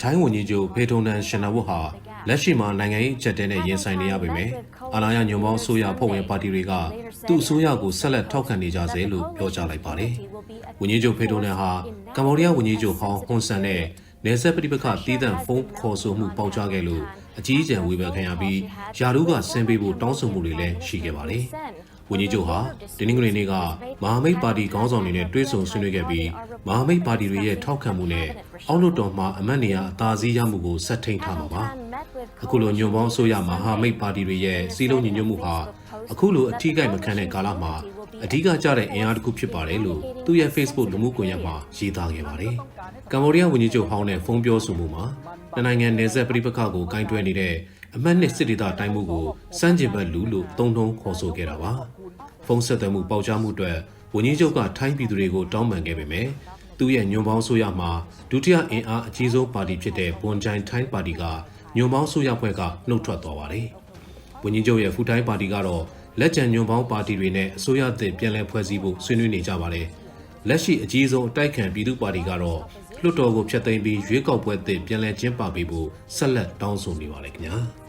ထိုင်းဝန်ကြီးချုပ်ဖေထုံနန်ရှင်နာဝတ်ဟာလက်ရှိမှာနိုင်ငံရေးအချက်တဲနဲ့ရင်ဆိုင်နေရပေမယ့်အာဏာရညွန့်ပေါင်းအစိုးရဖွဲ့ဝင်ပါတီတွေကသူ့အစိုးရကိုဆက်လက်ထောက်ခံနေကြဆဲလို့ပြောကြားလိုက်ပါတယ်။ဝန်ကြီးချုပ်ဖေထုံနန်ဟာကမ္ဘောဒီးယားဝန်ကြီးချုပ်ဟောင်းဟွန်ဆန်နဲ့နယ်စပ်ပြည်ပခတီးသန့်ဖုန်းခေါ်ဆိုမှုပေါက်ကြားခဲ့လို့အကြီးအကျယ်ဝေဖန်ခံရပြီးယာရုကဆင်းပေးဖို့တောင်းဆိုမှုတွေလည်းရှိခဲ့ပါတယ်။ ဝန်ကြီးချုပ်ဟာဒီနေ့ကနေ့ကမဟာမိတ်ပါတီခေါင်းဆောင်တွေနဲ့တွေ့ဆုံဆွေးနွေးခဲ့ပြီးမဟာမိတ်ပါတီတွေရဲ့ထောက်ခံမှုနဲ့အောက်လွှတ်တော်မှာအမတ်နေရာအသာစီးရမှုကိုဆက်ထိန်ထားမှာပါ။အခုလိုညွန်ပေါင်းအစိုးရမဟာမိတ်ပါတီတွေရဲ့စီးလုံးညီညွတ်မှုဟာအခုလိုအထီးကိုက်မခံတဲ့ကာလမှာအဓိကကျတဲ့အင်အားတစ်ခုဖြစ်ပါတယ်လို့သူ့ရဲ့ Facebook လူမှုကွန်ရက်မှာရေးသားခဲ့ပါတယ်။ကမ္ဘောဒီးယားဝန်ကြီးချုပ်ဟောင်းနဲ့ဖုန်းပြောဆိုမှုမှာနှစ်နိုင်ငံနယ်စပ်ပြည်ပခါကိုကင်တွယ်နေတဲ့ အမတ်နှစ်စစ်ဒေသတိုင်းမှုကိုစမ်းကျင်ဘက်လူလို့သုံးထုံးခေါ်ဆိုခဲ့တာပါ။ဖုန်းဆက်သွယ်မှုပေါက်ကြားမှုအတွက်ဝန်ကြီးချုပ်ကထိုင်းပြည်သူတွေကိုတောင်းပန်ခဲ့ပေမယ့်သူ့ရဲ့ညွန်ပေါင်းဆိုရမှာဒုတိယအင်အားအကြီးဆုံးပါတီဖြစ်တဲ့ဘွန်ဂျိုင်ထိုင်းပါတီကညွန်ပေါင်းဆိုရဖွဲ့ကနှုတ်ထွက်သွားပါတယ်။ဝန်ကြီးချုပ်ရဲ့ဖူထိုင်းပါတီကတော့လက်ကျန်ညွန်ပေါင်းပါတီတွေနဲ့အစိုးရသစ်ပြန်လည်ဖွဲ့စည်းဖို့ဆွေးနွေးနေကြပါတယ်။လက်ရှိအကြီးဆုံးအတိုက်ခံပြည်သူ့ပါတီကတော့လွှတ်တော်ကိုဖျက်သိမ်းပြီးရွေးကောက်ပွဲသစ်ပြန်လည်ကျင်းပပေးဖို့ဆက်လက်တောင်းဆိုနေပါတယ်ခင်ဗျာ။